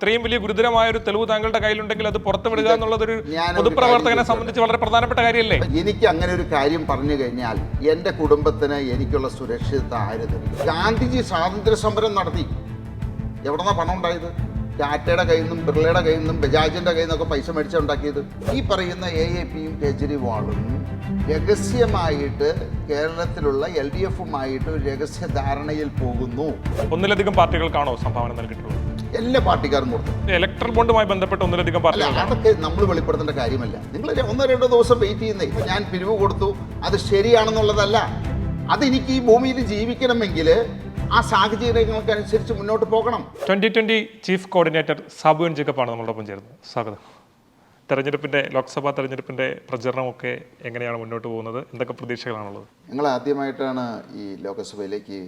ഇത്രയും വലിയ ഗുരുതരമായ ഒരു തെളിവ് താങ്കളുടെ കയ്യിലുണ്ടെങ്കിൽ അത് പുറത്തുവിടുക എന്നുള്ളതൊരു പൊതുപ്രവർത്തകനെ സംബന്ധിച്ച് വളരെ പ്രധാനപ്പെട്ട കാര്യമല്ലേ? എനിക്ക് അങ്ങനെ ഒരു കാര്യം പറഞ്ഞു കഴിഞ്ഞാൽ എന്റെ കുടുംബത്തിന് എനിക്കുള്ള സുരക്ഷിത ആര് തരും ഗാന്ധിജി സ്വാതന്ത്ര്യ സമരം നടത്തി. എവിടെന്നാ പണം ഉണ്ടായത്? ടാറ്റയുടെ കയ്യിൽ നിന്നും ബിർളയുടെ കയ്യിൽ നിന്നും ബജാജിന്റെ കയ്യിൽ നിന്നൊക്കെ പൈസ മേടിച്ചുണ്ടാക്കിയത് ഈ പറയുന്ന എ എ പിയും കേജ്രിവാളും രഹസ്യമായിട്ട് കേരളത്തിലുള്ള എൽ ഡി എഫുമായിട്ട് രഹസ്യ ധാരണയിൽ പോകുന്നു. ഒന്നിലധികം പാർട്ടികൾക്കാണോ സംഭാവന നൽകിയിട്ടുള്ളത്? എല്ലാ പാർട്ടിക്കാരും കൊടുത്തു. ഇലക്ട്രൽ ബോണ്ടുമായി ബന്ധപ്പെട്ട് ഒന്നിലധികം അല്ല പാർട്ടികൾ അതൊക്കെ നമ്മൾ വെളിപ്പെടുത്തേണ്ട കാര്യമല്ല. നിങ്ങൾ ഒന്നോ രണ്ടോ ദിവസം വെയിറ്റ് ചെയ്യുന്നേ. ഇപ്പൊ ഞാൻ പിരിവ് കൊടുത്തു. അത് ശരിയാണെന്നുള്ളതല്ല. അത് എനിക്ക് ഈ ഭൂമിയിൽ ജീവിക്കണമെങ്കിൽ ആ സാഹചര്യങ്ങൾക്കനുസരിച്ച് മുന്നോട്ട് പോകണം. ട്വന്റി ട്വന്റി ചീഫ് കോർഡിനേറ്റർ സാബുവൻ ജേക്കബാണ് നമ്മളോടൊപ്പം ചേർന്നത് സ്വാഗതം. തെരഞ്ഞെടുപ്പിന്റെ ലോക്സഭാ തെരഞ്ഞെടുപ്പിന്റെ പ്രചരണമൊക്കെ എങ്ങനെയാണ് മുന്നോട്ട് പോകുന്നത്? എന്തൊക്കെ പ്രതീക്ഷകളാണുള്ളത്? ഞങ്ങൾ ആദ്യമായിട്ടാണ് ഈ ലോക്സഭയിലേക്ക്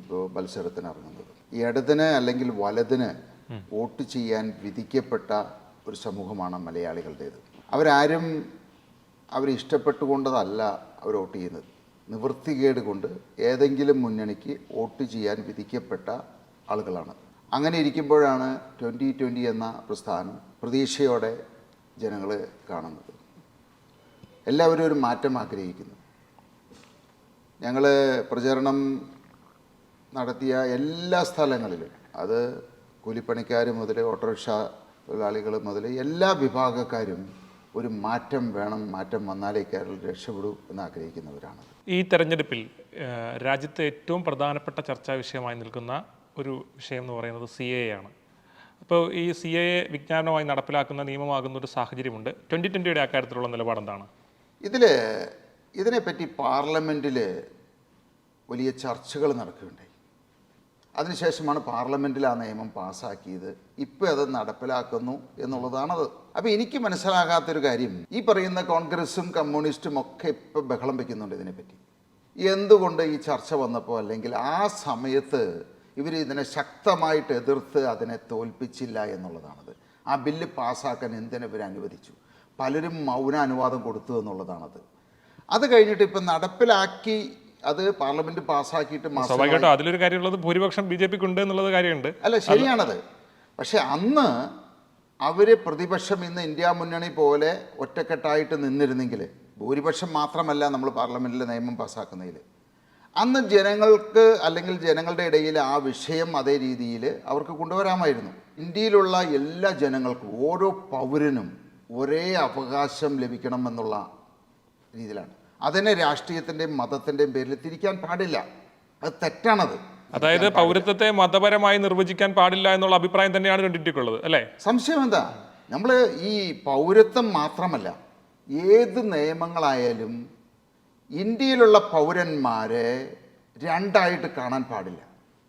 ഇപ്പോൾ മത്സരത്തിന് ഇറങ്ങുന്നത് ഈ ഇടതിന് അല്ലെങ്കിൽ വലതിന് വോട്ട് ചെയ്യാൻ വിധിക്കപ്പെട്ട ഒരു സമൂഹമാണ് മലയാളികളുടേത്. അവരാരും അവരിഷ്ടപ്പെട്ടുകൊണ്ടതല്ല അവർ വോട്ട് ചെയ്യുന്നത്. നിവൃത്തികേട് കൊണ്ട് ഏതെങ്കിലും മുന്നണിക്ക് വോട്ട് ചെയ്യാൻ വിധിക്കപ്പെട്ട ആളുകളാണ്. അങ്ങനെ ഇരിക്കുമ്പോഴാണ് ട്വന്റി ട്വന്റി എന്ന പ്രസ്ഥാനം പ്രതീക്ഷയോടെ ജനങ്ങൾ കാണുന്നത്. എല്ലാവരും ഒരു മാറ്റം ആഗ്രഹിക്കുന്നു. ഞങ്ങൾ പ്രചരണം നടത്തിയ എല്ലാ സ്ഥലങ്ങളിലും. അത് കൂലിപ്പണിക്കാർ മുതൽ ഓട്ടോറിക്ഷ തൊഴിലാളികൾ മുതൽ എല്ലാ വിഭാഗക്കാരും ഒരു മാറ്റം വേണം മാറ്റം വന്നാലേ കേരളം രക്ഷപ്പെടൂ എന്ന് ആഗ്രഹിക്കുന്നവരാണ് ഈ തെരഞ്ഞെടുപ്പിൽ രാജ്യത്ത് ഏറ്റവും പ്രധാനപ്പെട്ട ചർച്ചാ വിഷയമായി നിൽക്കുന്ന ഒരു വിഷയം എന്ന് പറയുന്നത് സി എ ആണ്. അപ്പോൾ ഈ സി എ വിജ്ഞാനമായി നടപ്പിലാക്കുന്ന നിയമമാകുന്ന ഒരു സാഹചര്യമുണ്ട്. ട്വന്റി ട്വന്റിയുടെ അക്കാര്യത്തിലുള്ള നിലപാട് എന്താണ്? ഇതിൽ ഇതിനെപ്പറ്റി പാർലമെന്റിൽ വലിയ ചർച്ചകൾ നടക്കുകയുണ്ടായി. അതിനുശേഷമാണ് പാർലമെന്റിൽ ആ നിയമം പാസ്സാക്കിയത്. ഇപ്പോൾ അത് നടപ്പിലാക്കുന്നു എന്നുള്ളതാണത്. അപ്പോൾ എനിക്ക് മനസ്സിലാകാത്തൊരു കാര്യം. ഈ പറയുന്ന കോൺഗ്രസും കമ്മ്യൂണിസ്റ്റും ഒക്കെ ഇപ്പോൾ ബഹളം വയ്ക്കുന്നുണ്ട് ഇതിനെപ്പറ്റി. എന്തുകൊണ്ട് ഈ ചർച്ച വന്നപ്പോൾ അല്ലെങ്കിൽ ആ സമയത്ത് ഇവർ ഇതിനെ ശക്തമായിട്ട് എതിർത്ത് അതിനെ തോൽപ്പിച്ചില്ല എന്നുള്ളതാണത്. ആ ബില്ല് പാസ്സാക്കാൻ എന്തിനെ ഇവർ അനുവദിച്ചു? പലരും മൗന അനുവാദം കൊടുത്തു എന്നുള്ളതാണത്. അത് കഴിഞ്ഞിട്ട് ഇപ്പം നടപ്പിലാക്കി അത് പാർലമെന്റ് പാസ്സാക്കിയിട്ട് സ്വാഭാവികമായിട്ടും അതിലൊരു കാര്യമുള്ളത് ഭൂരിപക്ഷം ബി ജെ പിക്ക് ഉണ്ട് എന്നുള്ളത് കാര്യമുണ്ട്. അല്ല ശരിയാണത്. പക്ഷെ അന്ന് അവർ പ്രതിപക്ഷം ഇന്ന് ഇന്ത്യ മുന്നണി പോലെ ഒറ്റക്കെട്ടായിട്ട് നിന്നിരുന്നെങ്കിൽ ഭൂരിപക്ഷം മാത്രമല്ല നമ്മൾ പാർലമെന്റിൽ നിയമം പാസ്സാക്കുന്നതിൽ അന്ന് ജനങ്ങൾക്ക് അല്ലെങ്കിൽ ജനങ്ങളുടെ ഇടയിൽ ആ വിഷയം അതേ രീതിയിൽ അവർക്ക് കൊണ്ടുവരാമായിരുന്നു. ഇന്ത്യയിലുള്ള എല്ലാ ജനങ്ങൾക്കും ഓരോ പൗരനും ഒരേ അവകാശം ലഭിക്കണമെന്നുള്ള രീതിയിലാണ്. അതിനെ രാഷ്ട്രീയത്തിന്റെയും മതത്തിന്റെയും പേരിൽ തിരിക്കാൻ പാടില്ല. അത് തെറ്റാണത്. അതായത് പൗരത്വത്തെ മതപരമായി നിർവചിക്കാൻ പാടില്ല എന്നുള്ള അഭിപ്രായം തന്നെയാണ് കണ്ടിട്ടുള്ളത് അല്ലേ? സംശയം എന്താ? നമ്മൾ ഈ പൗരത്വം മാത്രമല്ല ഏത് നിയമങ്ങളായാലും ഇന്ത്യയിലുള്ള പൗരന്മാരെ രണ്ടായിട്ട് കാണാൻ പാടില്ല.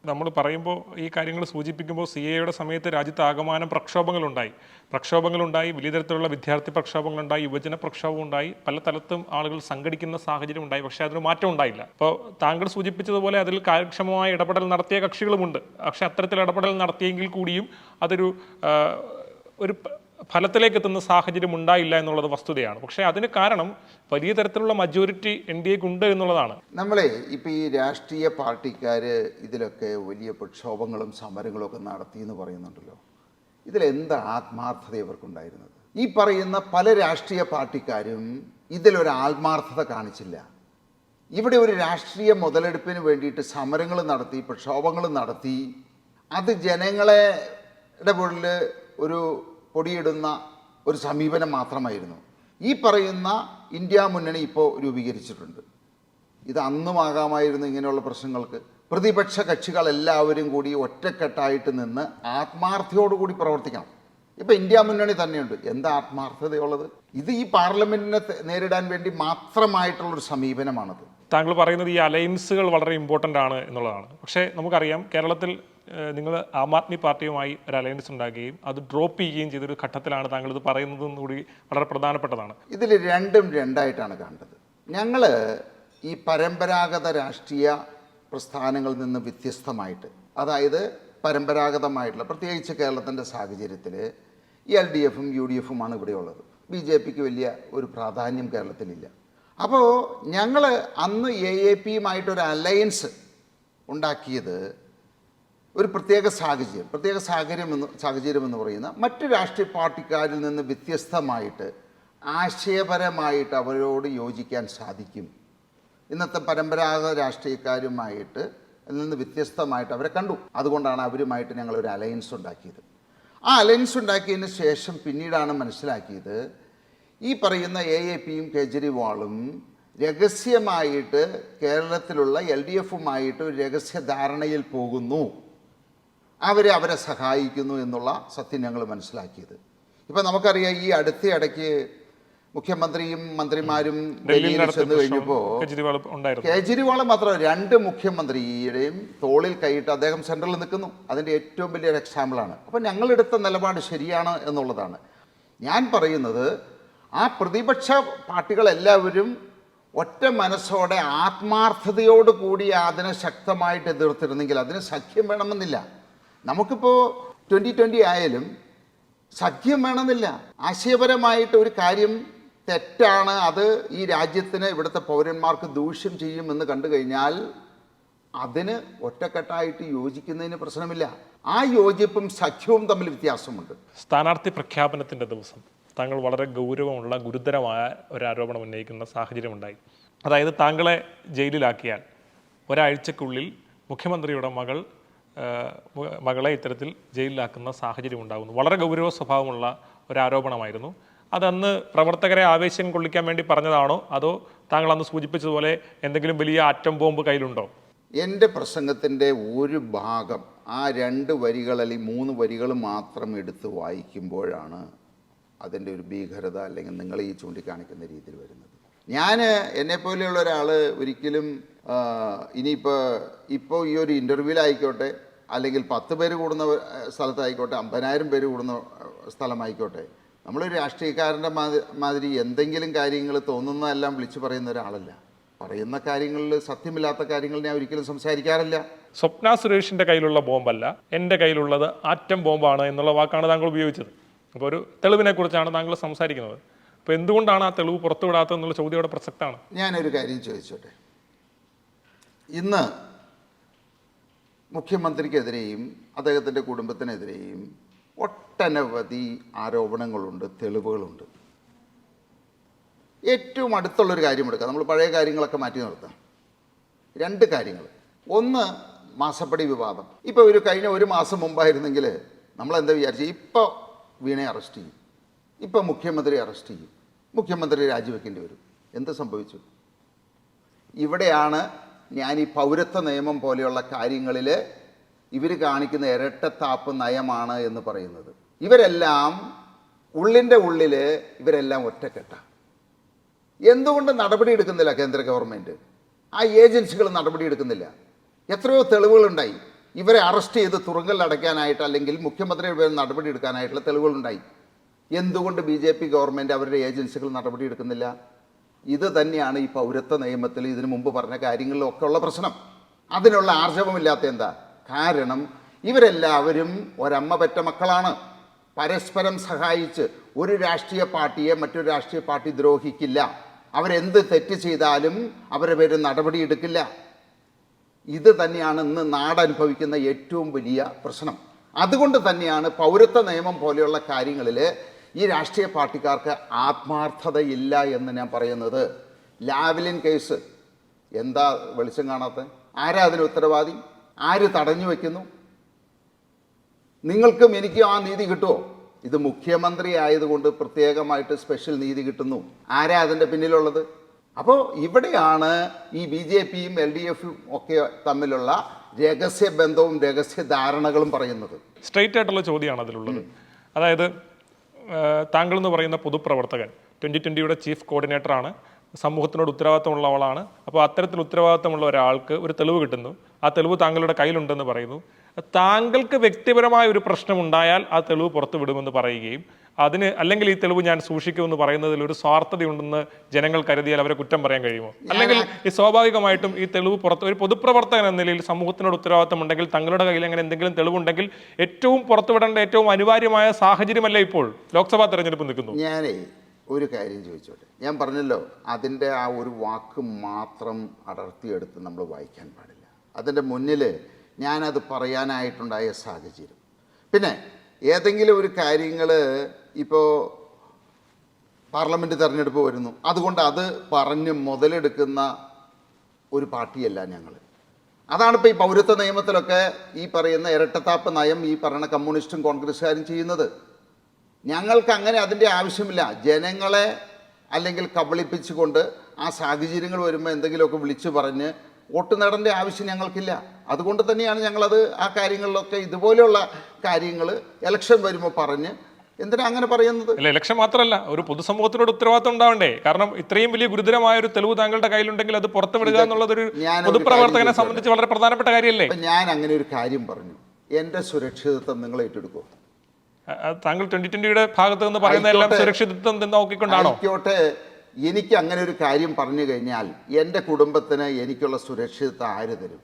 നമ്മൾ പറയുമ്പോൾ ഈ കാര്യങ്ങൾ സൂചിപ്പിക്കുമ്പോൾ സി എയുടെ സമയത്ത് രാജ്യത്ത് ആകമാനം പ്രക്ഷോഭങ്ങളുണ്ടായി. പ്രക്ഷോഭങ്ങളുണ്ടായി വലിയ തരത്തിലുള്ള വിദ്യാർത്ഥി പ്രക്ഷോഭങ്ങളുണ്ടായി യുവജന പ്രക്ഷോഭമുണ്ടായി പല തലത്തും ആളുകൾ സംഘടിക്കുന്ന സാഹചര്യം ഉണ്ടായി പക്ഷേ അതിന് മാറ്റം ഉണ്ടായില്ല. അപ്പോൾ താങ്കൾ സൂചിപ്പിച്ചതുപോലെ അതിൽ കാര്യക്ഷമമായ ഇടപെടൽ നടത്തിയ കക്ഷികളുമുണ്ട്. പക്ഷേ അത്തരത്തിൽ ഇടപെടൽ നടത്തിയെങ്കിൽ കൂടിയും അതൊരു ഒരു ഫലത്തിലേക്ക് എത്തുന്ന സാഹചര്യം ഉണ്ടായില്ല എന്നുള്ളത് വസ്തുതയാണ്. പക്ഷേ അതിന് കാരണം വലിയ തരത്തിലുള്ള മജോറിറ്റി എൻ ഡി എക്ക് ഉണ്ട് എന്നുള്ളതാണ്. നമ്മളെ ഇപ്പോൾ ഈ രാഷ്ട്രീയ പാർട്ടിക്കാർ ഇതിലൊക്കെ വലിയ പ്രക്ഷോഭങ്ങളും സമരങ്ങളും ഒക്കെ നടത്തി എന്ന് പറയുന്നുണ്ടല്ലോ. ഇതിലെന്താ ആത്മാർത്ഥത ഇവർക്കുണ്ടായിരുന്നത്? ഈ പറയുന്ന പല രാഷ്ട്രീയ പാർട്ടിക്കാരും ഇതിലൊരു ആത്മാർത്ഥത കാണിച്ചില്ല. ഇവിടെ ഒരു രാഷ്ട്രീയ മുതലെടുപ്പിന് വേണ്ടിയിട്ട് സമരങ്ങൾ നടത്തി പ്രക്ഷോഭങ്ങൾ നടത്തി അത് ജനങ്ങളെ ഇടപെടൽ ഒരു പൊടിയിടുന്ന ഒരു സമീപനം മാത്രമായിരുന്നു. ഈ പറയുന്ന ഇന്ത്യ മുന്നണി ഇപ്പോൾ രൂപീകരിച്ചിട്ടുണ്ട്. ഇത് അന്നുമാകാമായിരുന്നു ഇങ്ങനെയുള്ള പ്രശ്നങ്ങൾക്ക്. പ്രതിപക്ഷ കക്ഷികൾ എല്ലാവരും കൂടി ഒറ്റക്കെട്ടായിട്ട് നിന്ന് ആത്മാർത്ഥയോടുകൂടി പ്രവർത്തിക്കണം. ഇപ്പം ഇന്ത്യ മുന്നണി തന്നെയുണ്ട്. എന്താ ആത്മാർത്ഥതയുള്ളത്? ഇത് ഈ പാർലമെന്റിനെ നേരിടാൻ വേണ്ടി മാത്രമായിട്ടുള്ളൊരു സമീപനമാണത്. താങ്കൾ പറയുന്നത് ഈ അലയൻസുകൾ വളരെ ഇമ്പോർട്ടന്റ് ആണ് എന്നുള്ളതാണ്. പക്ഷേ നമുക്കറിയാം കേരളത്തിൽ നിങ്ങൾ ആം ആദ്മി പാർട്ടിയുമായി ഒരു അലയൻസ് ഉണ്ടാക്കുകയും അത് ഡ്രോപ്പ് ചെയ്യുകയും ചെയ്തൊരു ഘട്ടത്തിലാണ് താങ്കൾ ഇത് പറയുന്നതെന്ന് കൂടി വളരെ പ്രധാനപ്പെട്ടതാണ്. ഇതിൽ രണ്ടും രണ്ടായിട്ടാണ് കണ്ടത്. ഞങ്ങൾ ഈ പരമ്പരാഗത രാഷ്ട്രീയ പ്രസ്ഥാനങ്ങളിൽ നിന്ന് വ്യത്യസ്തമായിട്ട് അതായത് പരമ്പരാഗതമായിട്ടുള്ള പ്രത്യേകിച്ച് കേരളത്തിന്റെ സാഹചര്യത്തിൽ എൽ ഡി എഫും യു ഡി എഫുമാണ് ഇവിടെയുള്ളത്. ബി ജെ പിക്ക് വലിയ ഒരു പ്രാധാന്യം കേരളത്തിലില്ല. അപ്പോൾ ഞങ്ങൾ അന്ന് എ എ പിയുമായിട്ടൊരു അലയൻസ് ഉണ്ടാക്കിയത് ഒരു പ്രത്യേക സാഹചര്യം പ്രത്യേക സാഹചര്യം എന്ന് സാഹചര്യം എന്ന് പറയുന്ന മറ്റു രാഷ്ട്രീയ പാർട്ടിക്കാരിൽ നിന്ന് വ്യത്യസ്തമായിട്ട് ആശയപരമായിട്ട് അവരോട് യോജിക്കാൻ സാധിക്കും. ഇന്നത്തെ പരമ്പരാഗത രാഷ്ട്രീയക്കാരുമായിട്ട് അതിൽ നിന്ന് വ്യത്യസ്തമായിട്ട് അവരെ കണ്ടു. അതുകൊണ്ടാണ് അവരുമായിട്ട് ഞങ്ങൾ ഒരു അലയൻസ് ഉണ്ടാക്കിയത്. ആ അലയൻസ് ഉണ്ടാക്കിയതിന് ശേഷം പിന്നീടാണ് മനസ്സിലാക്കിയത് ഈ പറയുന്ന എ എ പിയും കേജ്രിവാളും രഹസ്യമായിട്ട് കേരളത്തിലുള്ള എൽ ഡി എഫുമായിട്ട് ഒരു രഹസ്യ ധാരണയിൽ പോകുന്നു. അവർ അവരെ സഹായിക്കുന്നു എന്നുള്ള സത്യം ഞങ്ങൾ മനസ്സിലാക്കിയത്. ഇപ്പം നമുക്കറിയാം ഈ അടുത്ത ഇടയ്ക്ക് മുഖ്യമന്ത്രിയും മന്ത്രിമാരും ഡൽഹിയിൽ ചെന്ന് കഴിഞ്ഞപ്പോൾ കേജ്രിവാൾ മാത്രം രണ്ട് മുഖ്യമന്ത്രിയുടെയും തോളിൽ കൈയിട്ട് അദ്ദേഹം സെൻട്രലിൽ നിൽക്കുന്നു. അതിന്റെ ഏറ്റവും വലിയൊരു എക്സാമ്പിളാണ് അപ്പം ഞങ്ങളെടുത്ത നിലപാട് ശരിയാണ് എന്നുള്ളതാണ്. ഞാൻ പറയുന്നത് ആ പ്രതിപക്ഷ പാർട്ടികളെല്ലാവരും ഒറ്റ മനസ്സോടെ ആത്മാർത്ഥതയോട് കൂടി അതിനെ ശക്തമായിട്ട് എതിർത്തിരുന്നെങ്കിൽ അതിന് സഖ്യം വേണമെന്നില്ല. നമുക്കിപ്പോൾ ട്വന്റി ട്വന്റി ആയാലും സഖ്യം വേണമെന്നില്ല. ആശയപരമായിട്ട് ഒരു കാര്യം തെറ്റാണ്. അത് ഈ രാജ്യത്തിന് ഇവിടുത്തെ പൗരന്മാർക്ക് ദൂഷ്യം ചെയ്യുമെന്ന് കണ്ടു കഴിഞ്ഞാൽ അതിന് ഒറ്റക്കെട്ടായിട്ട് യോജിക്കുന്നതിന് പ്രശ്നമില്ല. ആ യോജിപ്പും സഖ്യവും തമ്മിൽ വ്യത്യാസമുണ്ട്. സ്ഥാനാർത്ഥി പ്രഖ്യാപനത്തിന്റെ ദിവസം. താങ്കൾ വളരെ ഗൗരവമുള്ള ഗുരുതരമായ ഒരു ആരോപണം ഉന്നയിക്കുന്ന സാഹചര്യമുണ്ടായി. അതായത് താങ്കളെ ജയിലിലാക്കിയാൽ ഒരാഴ്ചക്കുള്ളിൽ മുഖ്യമന്ത്രിയുടെ മകൾ മകളെ ഇത്തരത്തിൽ ജയിലിലാക്കുന്ന സാഹചര്യം ഉണ്ടാകുന്നു വളരെ ഗൗരവ സ്വഭാവമുള്ള ഒരു ആരോപണമായിരുന്നു അതന്ന് പ്രവർത്തകരെ ആവേശം കൊള്ളിക്കാൻ വേണ്ടി പറഞ്ഞതാണോ? അതോ താങ്കൾ അന്ന് സൂചിപ്പിച്ചതുപോലെ എന്തെങ്കിലും വലിയ ആറ്റം ബോംബ് കയ്യിലുണ്ടോ? എന്റെ പ്രസംഗത്തിന്റെ ഒരു ഭാഗം ആ രണ്ട് വരികൾ അല്ലെങ്കിൽ മൂന്ന് വരികൾ മാത്രം എടുത്ത് വായിക്കുമ്പോഴാണ് അതിന്റെ ഒരു ഭീകരത അല്ലെങ്കിൽ നിങ്ങൾ ഈ ചൂണ്ടിക്കാണിക്കുന്ന രീതിയിൽ വരുന്നത്. ഞാൻ എന്നെപ്പോലെയുള്ള ഒരാൾ ഒരിക്കലും ഇനിയിപ്പോൾ ഇപ്പോൾ ഈ ഒരു ഇന്റർവ്യൂവിലായിക്കോട്ടെ അല്ലെങ്കിൽ പത്ത് പേര് കൂടുന്ന സ്ഥലത്തായിക്കോട്ടെ അമ്പതിനായിരം പേര് കൂടുന്ന സ്ഥലമായിക്കോട്ടെ നമ്മളൊരു രാഷ്ട്രീയക്കാരന്റെ മാതിരി എന്തെങ്കിലും കാര്യങ്ങൾ തോന്നുന്നതെല്ലാം വിളിച്ചു പറയുന്ന ഒരാളല്ല. പറയുന്ന കാര്യങ്ങളിൽ സത്യമില്ലാത്ത കാര്യങ്ങൾ ഞാൻ ഒരിക്കലും സംസാരിക്കാറില്ല. സ്വപ്ന സുരേഷിന്റെ കയ്യിലുള്ള ബോംബല്ല എന്റെ കയ്യിലുള്ളത് ആറ്റം ബോംബാണ് എന്നുള്ള വാക്കാണ് താങ്കൾ ഉപയോഗിച്ചത്. അപ്പോൾ ഒരു തെളിവിനെ കുറിച്ചാണ് താങ്കൾ സംസാരിക്കുന്നത്. അപ്പോൾ എന്തുകൊണ്ടാണ് ആ തെളിവ് പുറത്തുവിടാത്തത് എന്നുള്ള ചോദ്യം ഇവിടെ പ്രസക്തമാണ്? ഞാനൊരു കാര്യം ചോദിച്ചോട്ടെ. ഇന്ന് മുഖ്യമന്ത്രിക്കെതിരെയും അദ്ദേഹത്തിന്റെ കുടുംബത്തിനെതിരെയും ഒട്ടനവധി ആരോപണങ്ങളുണ്ട് തെളിവുകളുണ്ട്. ഏറ്റവും അടുത്തുള്ളൊരു കാര്യം എടുക്കുക നമ്മൾ പഴയ കാര്യങ്ങളൊക്കെ മാറ്റി നിർത്താം. രണ്ട് കാര്യങ്ങൾ. ഒന്ന് മാസപ്പടി വിവാദം. ഇപ്പോൾ ഒരു കഴിഞ്ഞ ഒരു മാസം മുമ്പായിരുന്നെങ്കിൽ നമ്മൾ എന്താ വിചാരിച്ചു ഇപ്പോൾ വീണയെ അറസ്റ്റ് ചെയ്യും. ഇപ്പം മുഖ്യമന്ത്രി അറസ്റ്റ് ചെയ്യും. മുഖ്യമന്ത്രി രാജിവെക്കേണ്ടി വരും. എന്ത് സംഭവിച്ചു? ഇവിടെയാണ് ഞാൻ ഈ പൗരത്വ നിയമം പോലെയുള്ള കാര്യങ്ങളിൽ ഇവർ കാണിക്കുന്ന ഇരട്ടത്താപ്പ് നയമാണ് എന്ന് പറയുന്നത്. ഇവരെല്ലാം ഉള്ളിന്റെ ഉള്ളിൽ ഇവരെല്ലാം ഒറ്റക്കെട്ടാണ് എന്തുകൊണ്ട് നടപടി എടുക്കുന്നില്ല കേന്ദ്ര ഗവൺമെന്റ് ആ ഏജൻസികൾ നടപടി എടുക്കുന്നില്ല. എത്രയോ തെളിവുകളുണ്ടായി. ഇവരെ അറസ്റ്റ് ചെയ്ത് തുറങ്കൽ അടയ്ക്കാനായിട്ട് അല്ലെങ്കിൽ മുഖ്യമന്ത്രിയുടെ പേരിൽ നടപടി എടുക്കാനായിട്ടുള്ള തെളിവുകളുണ്ടായി. എന്തുകൊണ്ട് ബി ജെ പി ഗവൺമെന്റ് അവരുടെ ഏജൻസികൾ നടപടി എടുക്കുന്നില്ല? ഇത് തന്നെയാണ് ഈ പൗരത്വ നിയമത്തിൽ ഇതിനു മുമ്പ് പറഞ്ഞ കാര്യങ്ങളിലൊക്കെ ഉള്ള പ്രശ്നം. അതിനുള്ള ആർജവമില്ലാത്ത എന്താ? കാരണം ഇവരെല്ലാവരും ഒരമ്മ പെറ്റ മക്കളാണ്. പരസ്പരം സഹായിച്ച് ഒരു രാഷ്ട്രീയ പാർട്ടിയെ മറ്റൊരു രാഷ്ട്രീയ പാർട്ടി ദ്രോഹിക്കില്ല. അവരെന്ത് തെറ്റ് ചെയ്താലും അവരുടെ പേര് നടപടിയെടുക്കില്ല ഇത് തന്നെയാണ് ഇന്ന് നാടനുഭവിക്കുന്ന ഏറ്റവും വലിയ പ്രശ്നം. അതുകൊണ്ട് തന്നെയാണ് പൗരത്വ നിയമം പോലെയുള്ള കാര്യങ്ങളിൽ ഈ രാഷ്ട്രീയ പാർട്ടിക്കാർക്ക് ആത്മാർത്ഥതയില്ല എന്ന് ഞാൻ പറയുന്നത്. Lavalin case. എന്താ വെളിച്ചം കാണാത്ത ആരാ അതിന് ഉത്തരവാദി? ആര് തടഞ്ഞു വയ്ക്കുന്നു നിങ്ങൾക്കും എനിക്കും ആ നീതി കിട്ടുമോ ഇത് മുഖ്യമന്ത്രി ആയതുകൊണ്ട് പ്രത്യേകമായിട്ട് സ്പെഷ്യൽ നീതി കിട്ടുന്നു. ആരാ അതിന്റെ പിന്നിലുള്ളത്? അപ്പോൾ ഇവിടെയാണ് ഈ ബി ജെ പിയും എൽ ഡി എഫും ഒക്കെ തമ്മിലുള്ള രഹസ്യ ബന്ധവും രഹസ്യ ധാരണകളും പറയുന്നത്. സ്ട്രെയിറ്റ് ആയിട്ടുള്ള ചോദ്യമാണ് അതിലുള്ളത്. അതായത് താങ്കൾ എന്ന് പറയുന്ന പൊതുപ്രവർത്തകൻ ട്വന്റി ട്വന്റിയുടെ ചീഫ് കോർഡിനേറ്ററാണ് സമൂഹത്തിനോട് ഉത്തരവാദിത്തമുള്ള ആളാണ്. അപ്പോൾ അത്തരത്തിൽ ഉത്തരവാദിത്തമുള്ള ഒരാൾക്ക് ഒരു തെളിവ് കിട്ടുന്നു. ആ തെളിവ് താങ്കളുടെ കയ്യിലുണ്ടെന്ന് പറയുന്നു. താങ്കൾക്ക് വ്യക്തിപരമായ ഒരു പ്രശ്നം ഉണ്ടായാൽ ആ തെളിവ് പുറത്തു വിടുമെന്ന് പറയുകയും അതിന് അല്ലെങ്കിൽ ഈ തെളിവ് ഞാൻ സൂക്ഷിക്കുമെന്ന് പറയുന്നതിൽ ഒരു സ്വാർത്ഥതയുണ്ടെന്ന് ജനങ്ങൾ കരുതിയാൽ അവരെ കുറ്റം പറയാൻ കഴിയുമോ? അല്ലെങ്കിൽ ഈ സ്വാഭാവികമായിട്ടും ഈ തെളിവ് പുറത്ത് ഒരു പൊതുപ്രവർത്തകൻ എന്ന നിലയിൽ സമൂഹത്തിനോട് ഉത്തരവാദിത്തം ഉണ്ടെങ്കിൽ തങ്ങളുടെ കയ്യിൽ അങ്ങനെ എന്തെങ്കിലും തെളിവുണ്ടെങ്കിൽ ഏറ്റവും പുറത്തുവിടേണ്ട ഏറ്റവും അനിവാര്യമായ സാഹചര്യമല്ല ഇപ്പോൾ ലോക്സഭാ തെരഞ്ഞെടുപ്പ് നിൽക്കുന്നു. ഞാനേ ഒരു കാര്യം ചോദിച്ചോട്ടെ. ഞാൻ പറഞ്ഞല്ലോ അതിന്റെ ആ ഒരു വാക്ക് മാത്രം അടർത്തിയെടുത്ത് നമ്മൾ വായിക്കാൻ പാടില്ല. അതിന്റെ മുന്നിൽ ഞാനത് പറയാനായിട്ടുണ്ടായ സാഹചര്യം. പിന്നെ ഏതെങ്കിലും ഒരു കാര്യങ്ങൾ ഇപ്പോൾ പാർലമെന്റ് തെരഞ്ഞെടുപ്പ് വരുന്നു. അതുകൊണ്ട് അത് പറഞ്ഞ് മുതലെടുക്കുന്ന ഒരു പാർട്ടിയല്ല ഞങ്ങൾ അതാണ് ഇപ്പോൾ ഈ പൗരത്വ നിയമത്തിലൊക്കെ ഈ പറയുന്ന ഇരട്ടത്താപ്പ് നയം ഈ പറയുന്ന കമ്മ്യൂണിസ്റ്റും കോൺഗ്രസ്സുകാരും ചെയ്യുന്നത്. ഞങ്ങൾക്ക് അങ്ങനെ അതിന്റെ ആവശ്യമില്ല. ജനങ്ങളെ അല്ലെങ്കിൽ കബളിപ്പിച്ചുകൊണ്ട് ആ സാഹചര്യങ്ങൾ വരുമ്പോൾ എന്തെങ്കിലുമൊക്കെ വിളിച്ചു പറഞ്ഞ് വോട്ട് നേടേണ്ട ആവശ്യം ഞങ്ങൾക്കില്ല. അതുകൊണ്ട് തന്നെയാണ് ഞങ്ങളത് ആ കാര്യങ്ങളിലൊക്കെ ഇതുപോലെയുള്ള കാര്യങ്ങൾ ഇലക്ഷൻ വരുമ്പോൾ പറഞ്ഞ് എന്തിനാ അങ്ങനെ പറയുന്നത്? അല്ല ഇലക്ഷൻ മാത്രമല്ല ഒരു പൊതുസമൂഹത്തിനോട് ഉത്തരവാദിത്വം ഉണ്ടാവണ്ടേ? കാരണം ഇത്രയും വലിയ ഗുരുതരമായ ഒരു തെളിവ് താങ്കളുടെ കയ്യിലുണ്ടെങ്കിൽ അത് പുറത്തുവിടുക എന്നുള്ളത് ഒരു പൊതുപ്രവർത്തകനെ സംബന്ധിച്ച് വളരെ പ്രധാനപ്പെട്ട കാര്യമല്ലേ? ഞാൻ അങ്ങനെ ഒരു കാര്യം പറഞ്ഞു. എന്റെ സുരക്ഷിതത്വം നിങ്ങൾ ഏറ്റെടുക്കുമോ താങ്കൾ ട്വന്റി ട്വന്റിയുടെ ഭാഗത്ത് നിന്ന് പറയുന്ന എല്ലാം സുരക്ഷിതത്വം നോക്കിക്കൊണ്ടാണോ? ആയിക്കോട്ടെ. എനിക്ക് അങ്ങനെ ഒരു കാര്യം പറഞ്ഞു കഴിഞ്ഞാൽ എന്റെ കുടുംബത്തിന് എനിക്കുള്ള സുരക്ഷിതത്വം ആര് തരും?